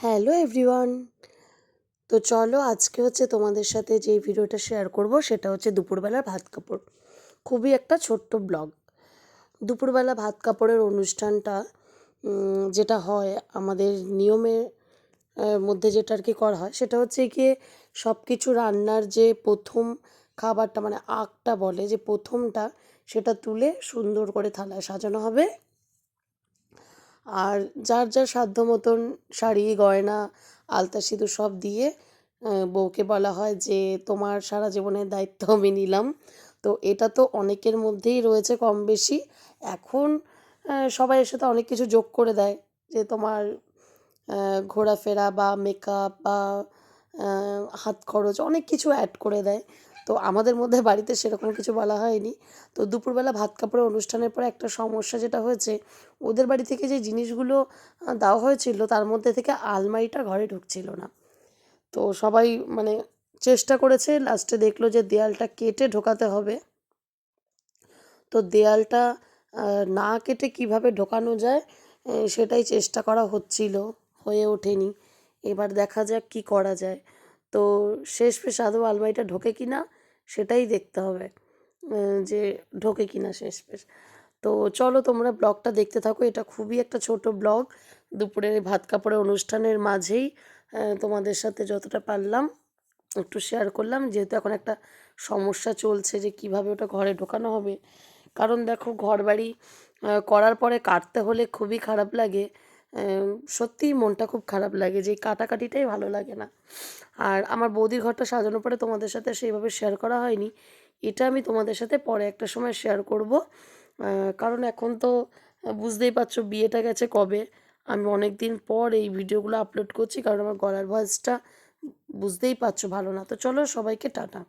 Hello everyone. তো চলো আজকে হচ্ছে তোমাদের সাথে যে ভিডিওটা শেয়ার করব সেটা হচ্ছে দুপুরবেলার ভাত কাপড়। খুবই একটা ছোট্ট ব্লগ দুপুরবেলা ভাত কাপড়ের অনুষ্ঠানটা যেটা হয়, আমাদের নিয়মের মধ্যে যেটা আর কি করা হয়, সেটা হচ্ছে গিয়ে সব কিছু রান্নার যে প্রথম খাবারটা মানে আঁকটা বলে যে প্রথমটা, সেটা তুলে সুন্দর করে থালায় সাজানো হবে। আর যার যার সাধ্য মতন শাড়ি, গয়না, আলতা সিঁদুর সব দিয়ে বউকে বলা হয় যে তোমার সারা জীবনের দায়িত্ব আমি নিলাম। তো এটা তো অনেকের মধ্যেই রয়েছে কম বেশি। এখন সবাই এর সাথে অনেক কিছু যোগ করে দেয় যে তোমার ঘোরাফেরা বা মেকআপ বা হাত খরচ অনেক কিছু অ্যাড করে দেয়। তো আমাদের মধ্যে বাড়িতে সেরকম কিছু বলা হয়নি। তো দুপুরবেলা ভাত কাপড়ের অনুষ্ঠানের পরে একটা সমস্যা যেটা হয়েছে, ওদের বাড়ি থেকে যে জিনিসগুলো দেওয়া হয়েছিল তার মধ্যে থেকে আলমারিটা ঘরে ঢুকছিল না। তো সবাই মানে চেষ্টা করেছে, লাস্টে দেখল যে দেয়ালটা কেটে ঢোকাতে হবে। তো দেয়ালটা না কেটে কীভাবে ঢোকানো যায় সেটাই চেষ্টা করা হচ্ছিল, হয়ে ওঠেনি। এবার দেখা যাক কি করা যায়। তো শেষ পেশ আদৌ আলমারিটা ঢোকে কি না সেটাই দেখতে হবে যে ঢোকে কি না শেষ পেশ তো চলো তোমরা ব্লগটা দেখতে থাকো এটা খুবই একটা ছোট ব্লগ। দুপুরের ভাত কাপড়ের অনুষ্ঠানের মাঝেই তোমাদের সাথে যতটা পারলাম একটু শেয়ার করলাম। যেহেতু এখন একটা সমস্যা চলছে যে কীভাবে ওটা ঘরে ঢোকানো হবে। কারণ দেখো ঘরবাড়ি আহ, করার পরে কাটতে হলে খুবই খারাপ লাগে। সত্যিই মনটা খুব খারাপ লাগে যে কাটাকাটিটাই ভালো লাগে না। আর আমার বৌদির ঘরটা সাজানোর পরে তোমাদের সাথে সেইভাবে শেয়ার করা হয়নি। এটা আমি তোমাদের সাথে পরে একটা সময় শেয়ার করব। কারণ এখন তো বুঝতেই পারছ বিয়েটা গেছে কবে। আমি অনেক দিন পর এই ভিডিওগুলো আপলোড করছি, কারণ আমার গলার ভয়েসটা বুঝতেই পারছ ভালো না। তো চলো সবাইকে টাটা।